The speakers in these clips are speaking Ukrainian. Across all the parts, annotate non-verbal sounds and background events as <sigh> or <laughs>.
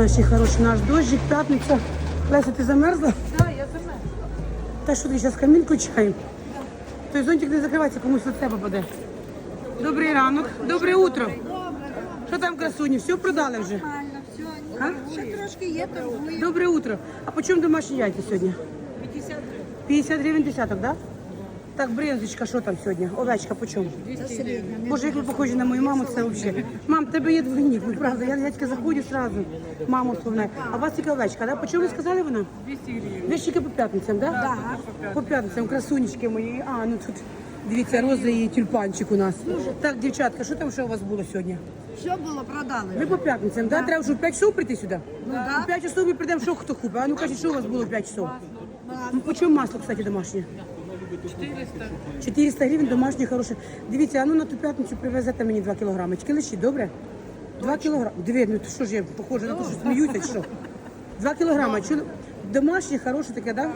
Наші хороші, наш дощик, п'ятниця. Леся, ти замерзла? Да, я замерзла. Та що ти зараз камін включаємо? Той зонтик не закривається, комусь на це попаде. Добрий ранок, добре утро. Що там, красуні? Все продали вже? Нормально, все. Ще трошки є, торгую. Добре утро. А по чому домашні яйця сьогодні? 50 гривень. 50 гривень десяток, да? Так, бринзочка, що там сьогодні? Овечка по чому? Боже, як ви похожі на мою маму, це взагалі. Мам, тебе є двойник, ну правда, я, тільки заходжу сразу, маму вспоминаю. А у вас тільки овечка, да? По чому ви сказали вона? 200 гривень. Ви тільки по п'ятницям, да? Да. По п'ятницям, красунечки мої. А, ну тут, дивіться, роза і тюльпанчик у нас. Так, дівчатка, що там ще у вас було сьогодні? Все було, продали. Ви по п'ятницям, да? Треба що в 5 часов прийти сюди? Ну, да. В 5 часов ми прийдемо, що хто купить. А ну кажіть, що у вас було в 5 часов? Ну, По чому масло, кстати, домашнє? 400. 400 гривень домашнє хороше. Дивіться, а ну на ту п'ятницю привезете мені 2 кілограмочки. Лиші, добре? 2 кілограми. Диви, ну то що ж я похоже на те, що сміються, чи що? 2 кілограми. Чу- Домашнє, хороше таке, да?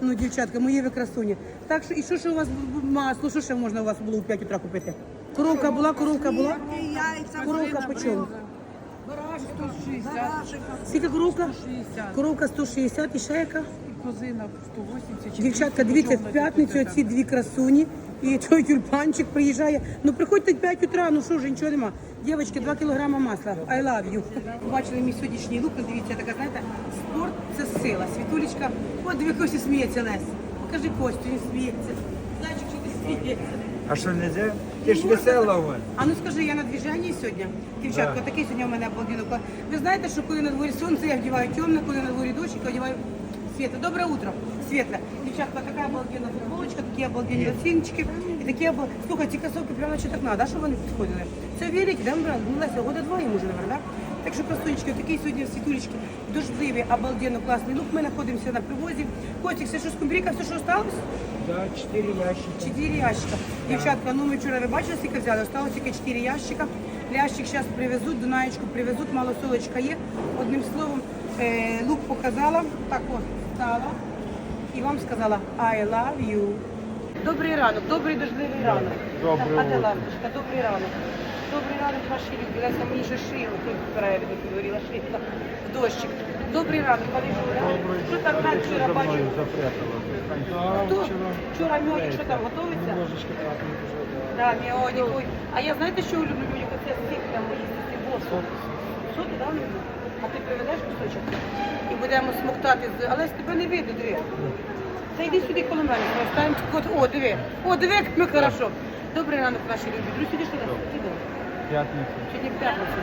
Ну, дівчатка, мої ви красуні. Так що, і що ще у вас масло, що ще можна у вас було у 5 утра купити? Коровка була, коровка була. Яйця, Коровка по чому? Барашек 160. Скільки коровка? 160. Коровка 160 і ще яка? Козина 180. Дівчатка, дивіться, в п'ятницю ці дві красуні і той тюльпанчик приїжджає. Ну приходьте в 5 утра, ну що ж, нічого нема. Дівчатки, 2 кілограма масла. I love you. Побачили мій сьогоднішній лук, ну, дивіться, така, знаєте, спорт це сила. Світулечка, от диви, Костя сміється Лесь. Покажи Костю, він сміється. Зайчик, що ти сміється? А що не де? Ти ж весела у мене. А ну скажи, я на движенні сьогодні? Дівчатка, Да. такий сьогодні у мене обалденно. Ви знаєте, що коли на дворі сонце, я вдіваю темне, коли на дворі дощ, я вдіваю світле. Доброе утро, світле. Дівчатка, така обалденна футболочка, такі обалденні лосінчики. І такі обал... Слухай, ці кросовки прямо наче так надо, а що вони підходили? Це великі, да, брали? Ну, Леся, года два їм уже, наверное, да? Так що красунечки, такий сьогодні світулечки, дождливий, обалденно класний лук. Ми знаходимося на привозі. Котик, все, що з кумбріка, все, що осталось? Да, чотири ящики. Чотири ящика. Дівчатка, ну ми вчора ви бачили, скільки взяли? Осталось тільки чотири ящика. Лящик зараз привезуть, Дунаєчку привезуть, малосолочка є. Одним словом, е, лук показала, так ось стала. І вам сказала I love you. Добрий ранок, добрий дождливий ранок. Доброе Так, а де утро. лампочка? Добрий ранок. Добрий ранок, ваші люди. Леся мені ще шию тут перегляду підгоріла, шийка в дощик. Добрий ранок, пане Жуля. Що там на вчора бачу? Хто? Вчора мьодик, що там готується? Да. Ой. А я знаєте, що люблю мьодик? Оце стік там їсти босо. Що ти? А ти приведеш кусочок? І будемо смоктати. з- Але ж тебе не видно, диви. Та йди сюди коло мене, ставимо кот. О, диви. О, диви, як ми хорошо. Добрий ранок, наші любі. Друзі, сюди. Іди. П'ятниця. Сьогодні п'ятниця.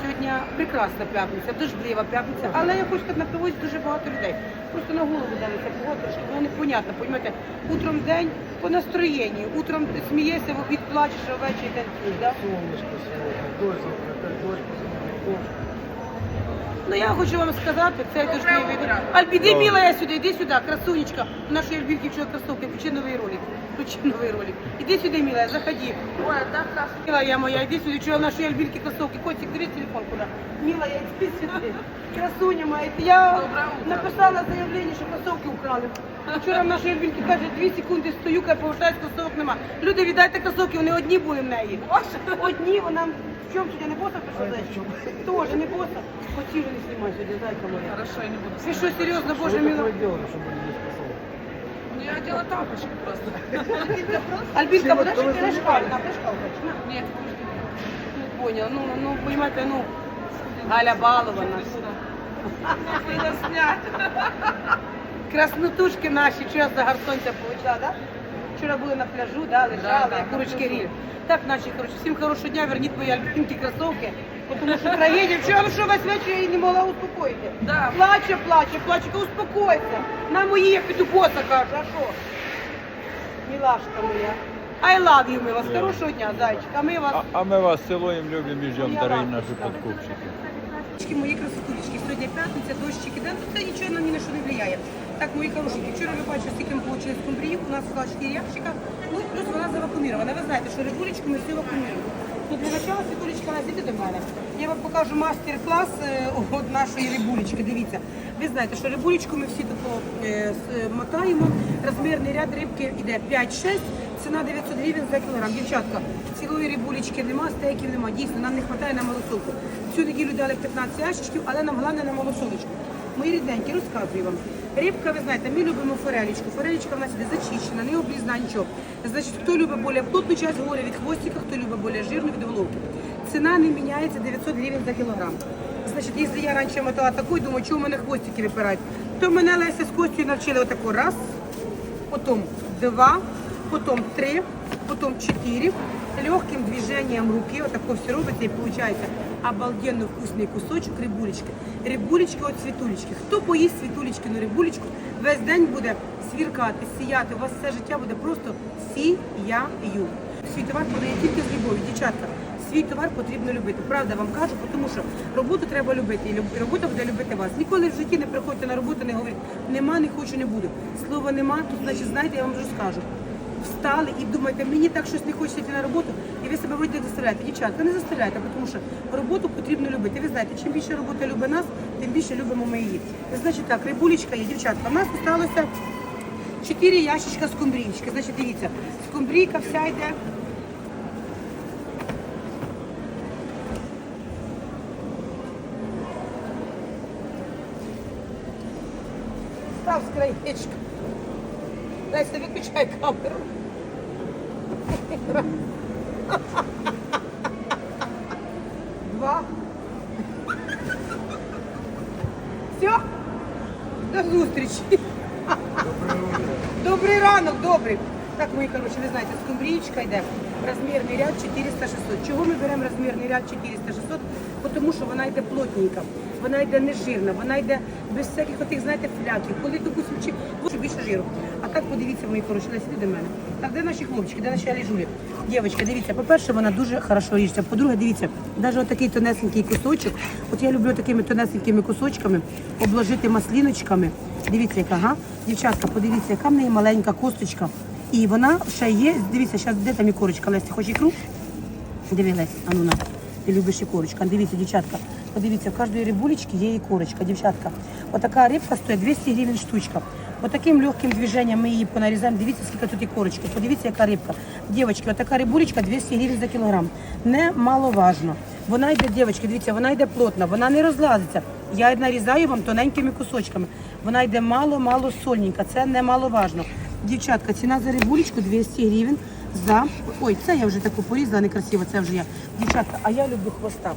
Сьогодні прекрасна п'ятниця, дождлива п'ятниця, але я хочу сказати, на привозі дуже багато людей. Просто на голову дали погода, трошки було непонятно. Понімаєте, утром день по настроєнню, утром смієшся, в обід плачеш, а ввечері танцюєш. Да? Сонечко сьогодні. Дощ, дощ, Ну я хочу вам сказати, це дождливий день. Альбі, іди мила, я сюди, йди сюди, красунечка. Нашої Альбінки вчора кросовки, включи новий ролик. Включи новий ролик. Іди сюди, міла, заходи. Ой, так красива Міла я моя, іди сюди, вчора в нашої Альбінки кросовки. Котик, бери телефон куди. Міла, я іди сюди. Красуня моя, я написала заявлення, що кросовки украли. Вчора в нашої Альбінки каже, дві секунди стою, каже, повертаюсь, кросовок нема. Люди, віддайте кросовки, вони одні були в неї. Одні, вона в чому сьогодні не боса прийшла? Тоже не боса. Хотіли не знімай сьогодні, зайка моя. Хорошо, я не буду. Ви що, серйозно, боже мій? Я одела тапочки просто. Альбінка, будеш ти решкалка, решкалка. Нет, Ну, понял, ну, ну, понимаете, ну, Галя балована. надо снять. Краснотушки наші, вчора за гарсонця получила, да? Вчора були на пляжу, да, лежали, да, курочки ріль. Так, наші, коротше, всім хорошого дня, верніть мої альбінки кросовки, тому що трагедія. Вчора ну що весь вечір я її не могла успокоїти. Да. Плаче, плаче, плаче, то успокойся. На мої я піду боса кажу, а що? Мілашка моя. I love you, ми вас. Хорошого дня, зайчик. А ми вас. А, а мы вас целуем, любим и ждем, Я вам подкупщики. Дівчатки, мої красотулечки, сьогодні п'ятниця, дощики, да, ну це нічого на ні на що не впливає. Так, мої хорошенькі, вчора ви бачили, скільки ми отримали скумбріїв, у нас склад 4 ящика, ну і плюс вона завакумірована. Ви знаєте, що рибулечку ми всі вакууміруємо. Начала, Світулечка, зійди до мене. Я вам покажу мастер-клас е, от нашої рибулечки. Дивіться. Ви знаєте, що рибулечку ми всі тако е, мотаємо. Розмірний ряд рибки йде 5-6, ціна 900 гривень за кілограм. Дівчатка, цілої рибулечки нема, стейків нема. Дійсно, нам не вистачає на малосолку. Цю неділю дали 15 ящичків, але нам головне на малосолочку. Мої рідненькі, розказую вам. Рибка, ви знаєте, ми любимо форелечку. Форелечка в нас іде зачищена, не облізна нічого. Значить, хто любить більш плотну часть горя від хвостика, хто любить більш жирну від головки. Ціна не міняється 900 гривень за кілограм. Значить, якщо я раніше мотала таку, думаю, чому в мене хвостики випирають, то мене Леся з Костю навчили отаку раз, потом два, потом три, потом четыре. Легким движением руки, вот такое все робите, и получается обалденно вкусный кусочок рибулечки. Рибулечки от світулечки. Хто поїсть світулечкину рибулечку, весь день буде свіркати, сіяти. У вас все життя буде просто сіяю. Свій товар подає тільки з любові, дівчатка. Свій товар потрібно любити. Правда вам кажу, тому що роботу треба любити, і робота буде любити вас. Ніколи в житті не приходьте на роботу, не говоріть, нема, не хочу, не буду. Слова нема, то значить, знаєте, я вам вже скажу. Встали і думаєте, мені так щось не хочеться йти на роботу, і ви себе вийдете заставляєте. Дівчатка, не заставляйте, тому що роботу потрібно любити. Ви знаєте, чим більше робота любить нас, тим більше любимо ми її. Значить так, рибулечка є, дівчатка. У нас залишилося 4 ящичка скумбрійки. Значить, дивіться, скумбрійка вся йде. Став з краєчка. Леся, виключай камеру. Два. Все. До зустрічі. Добрий ранок, добрий. Так, мої коротше, ви знаєте, скумбрічка йде. Розмірний ряд 400-600. Чого ми беремо розмірний ряд 400-600? Тому що вона йде плотненька, вона йде нежирна, вона йде без всяких отих, знаєте, фляків. Коли допустим, чи більше жиру. А так подивіться, мої коротше, Леся, до мене. Так, де наші хлопчики, де наші аліжулі? Дівчатка, дивіться, по-перше, вона дуже хорошо ріжеться. По-друге, дивіться, навіть отакий тонесенький кусочок. От я люблю такими тонесенькими кусочками обложити масліночками. Дивіться, яка, га? Дівчатка, подивіться, яка в неї маленька косточка. І вона ще є. Дивіться, зараз де там і корочка, Леся, хоче ікру? Диви, Лесь, а ну на. Ти любиш і корочка. Дивіться, дівчатка. Подивіться, в кожної рибулечки є і корочка, дівчатка. Отака рибка стоїть 200 гривень штучка. Отаким легким движенням ми її понарізаємо. Дивіться, скільки тут і корочки. Подивіться, яка рибка. Дівчатки, отака рибулечка 200 гривень за кілограм. Немаловажно. Вона йде, дівчатки, дивіться, вона йде плотна, вона не розлазиться. Я нарізаю вам тоненькими кусочками. Вона йде мало-мало сольненька. Це немаловажно. Дівчатка, ціна за рибулечку 200 гривень за. Ой, це я вже таку порізала, некрасиво, це вже я. Дівчатка, а я люблю хвоста.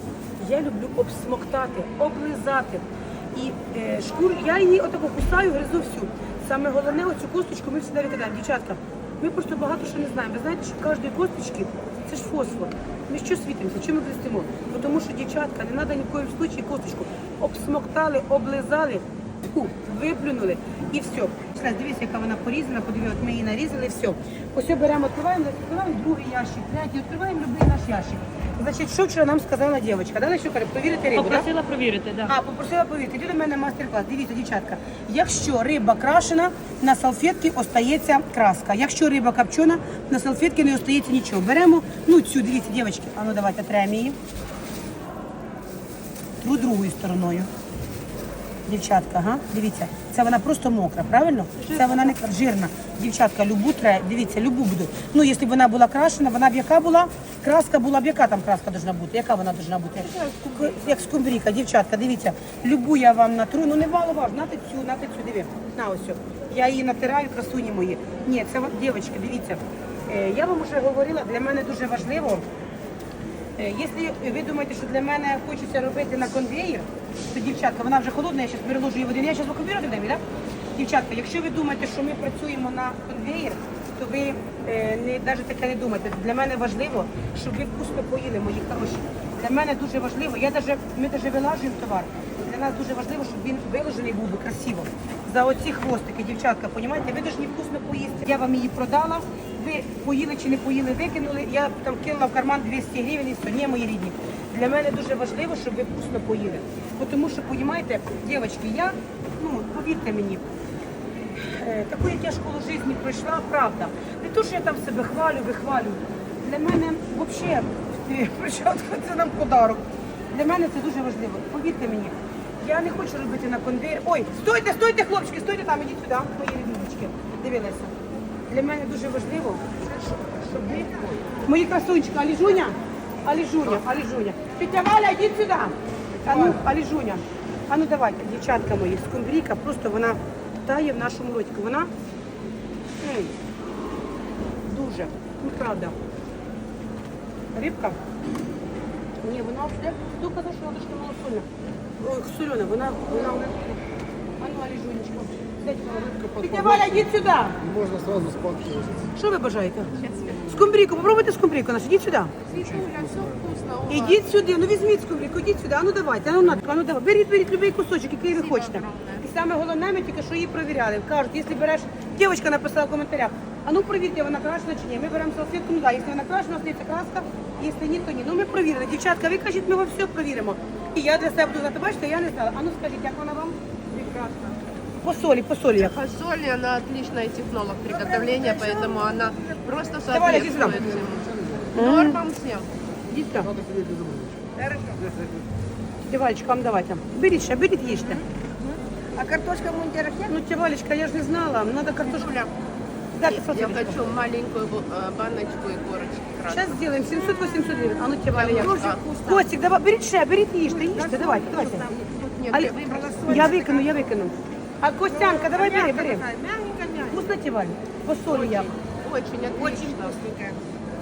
Я люблю обсмоктати, облизати. І е, шкуру, я її отако кусаю, гризу всю. Саме головне, оцю косточку ми всегда викидаємо. Дівчатка, ми просто багато що не знаємо. Ви знаєте, що кожної косточки це ж фосфор. Ми що світимося? Чим ми блистимо? Бо Тому що, дівчатка, не треба ні в коїм случаї косточку. Обсмоктали, облизали, тьфу, виплюнули і все. Все, Дивіться, яка вона порізана, подивіться, от ми її нарізали, все. Ось беремо, відкриваємо, відкриваємо другий ящик, третій, відкриваємо будь-який наш ящик. Значить, що вчора нам сказала дівчинка? Далі що каже, провірити рибу? Попросила провірити, так. А, попросила повірити, йди до мене мастер-клас. Дивіться, дівчатка. Якщо риба крашена, на салфетці остається краска. Якщо риба копчена, на салфетці не остається нічого. Беремо, ну цю, дивіться, дівчатки, а ну давайте тремо її. Другою стороною. Дівчатка, ага, дивіться, це вона просто мокра, правильно? Це вона не жирна. Дівчатка, любу треба, дивіться, любу буду. Ну, якщо б вона була крашена, вона б яка була? Краска була б яка там краска должна бути? Яка вона должна бути? Як скумбрійка, дівчатка, дивіться, любу я вам натру, ну не мало важно, нате цю, нате цю, диви. На ось. Я її натираю, красуні мої. Ні, це дівчатки, дивіться. Е, Я вам вже говорила, для мене дуже важливо. Е, Якщо ви думаєте, що для мене хочеться робити на конвеєр, то дівчатка, вона вже холодна, я зараз переложу її. Я зараз конвейер один, так? Дівчатка, якщо ви думаєте, що ми працюємо на конвеєр, то ви е, не навіть таке не думайте. Для мене важливо, щоб ви вкусно поїли, мої хороші. Для мене дуже важливо, я даже, ми навіть вилажуємо товар. Для нас дуже важливо, щоб він виложений був би красиво. За оці хвостики, дівчатка, понімаєте, ви дуже вкусно поїсти. Я вам її продала, ви поїли чи не поїли, викинули. Я там кинула в карман 200 гривень і все. Ні, мої рідні. Для мене дуже важливо, щоб ви вкусно поїли. Тому що, понімаєте, дівчатки, я, ну, повірте мені, е, я школу життя пройшла, правда. Не то, що я там себе хвалю, вихвалю. Для мене взагалі <laughs> Дві це нам подарок. Для мене це дуже важливо. Повірте мені, я не хочу робити на конвейер. Ой, стойте, стойте, хлопчики, стойте там, ідіть сюди, мої ріднички. Дивилися. Для мене дуже важливо, щоб ви... Мої красунчики, Аліжуня, Аліжуня, Аліжуня. Тетя Валя, йдіть сюди. А ну, Аліжуня. А ну давайте, дівчатка мої, скумбрійка, просто вона тає в нашому ротику. Вона м, дуже, ну правда. Рибка? Ні, вона вже, хто казав, що вона дуже малосольна. Солена, вона, вона, а ну. Тетя Валя, йдіть сюди. И можно сразу спадки Що ви бажаєте? Скумбрійку, попробуйте скумбрійку нашу, ідіть сюди. Світуля, все вкусно. Ідіть сюди, ну візьміть скумбрійку, ідіть сюди, а ну давайте, а ну Надка, а ну давай. Беріть, беріть любий кусочок, який ви хочете. І саме головне, ми тільки що її провіряли. Кажуть, якщо береш, дівчинка написала в коментарях, а ну провірте, вона крашена чи ні. Ми беремо салфетку, ну да, якщо вона крашена, остається краска, якщо ні, то ні. Ну ми провірили. Дівчатка, ви кажіть, ми вам все провіримо. І я для себе буду знати, бачите, я не знала. А ну скажіть, як вона вам? Прекрасно. По солі, по солі як. Фасоль, она отличная технолог приготовления, поэтому она просто Давай, иди соответствует сюда. всему. Нормам всем. Ідіть сюди. Дівалечка, вам давайте. Беріть ще, беріть, їжте. А картошка в мундирах нет? Ну, Тівалечка, я ж не знала, треба картошку. Дайте Я салфеточку. хочу маленькую э, баночку и корочки красной. Сейчас сделаем 700-800 гривен. А ну тебе, я. Дуже вкусно. Костик, давай, беріть ще, беріть їжте, їжте, давайте, давайте Тут нет, Але... я выбрала Я викину, я викину. А Костянка, давай бери, бери. Мягенько-мягенько. Вкусно Тіваль? По солі як? очень отлично. Очень вкусненькая.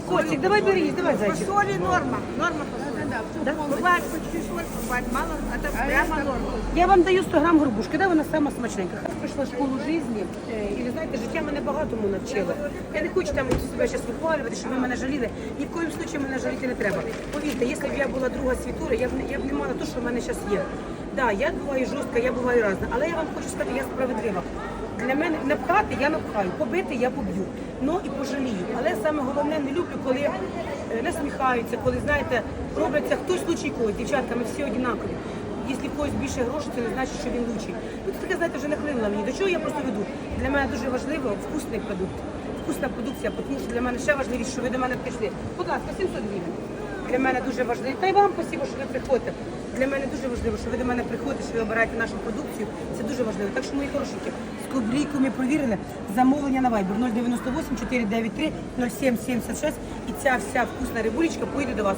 Костик, давай бери, їсть, давай, По зайчик. соли норма. Норма по соли. Да, Да? Бывает почти соль, бывает мало. Это А прямо это норма. Я вам даю 100 грам горбушки, да, вона сама смачненька. Я пройшла школу житті, е, і ви знаєте, життя мене багатому навчило. Я не хочу там себе зараз вихвалювати, щоб ви мене жаліли. Ні в коїм случаї мене жаліти не треба. Повірте, якщо б я була друга світура, я б, не- я б не мала те, що в мене зараз є. Да, я буваю жорстка, я буваю разна, але я вам хочу сказати, я справедлива. Для мене напхати я напхаю, побити я поб'ю, ну і пожалію. Але саме головне не люблю, коли е, насміхаються, коли знаєте, робляться хтось лучший когось. Дівчатка, ми всі однакові. Якщо когось більше грошей, це не значить, що він лучший. Ну це таке, знаєте, вже нахлинуло мені. До чого я просто веду? Для мене дуже важливо вкусний продукт, вкусна продукція, тому що для мене ще важливіше, що ви до мене прийшли. Будь ласка, 700 гривень. Для мене дуже важливо. Та й вам спасибо, що ви приходите. Для мене дуже важливо, що ви до мене приходите, що ви обираєте нашу продукцію. Це дуже важливо. Так що, мої хорошенькі, з кубрійками провірили. Замовлення на Viber 098 493 0776. І ця вся вкусна рибулечка поїде до вас.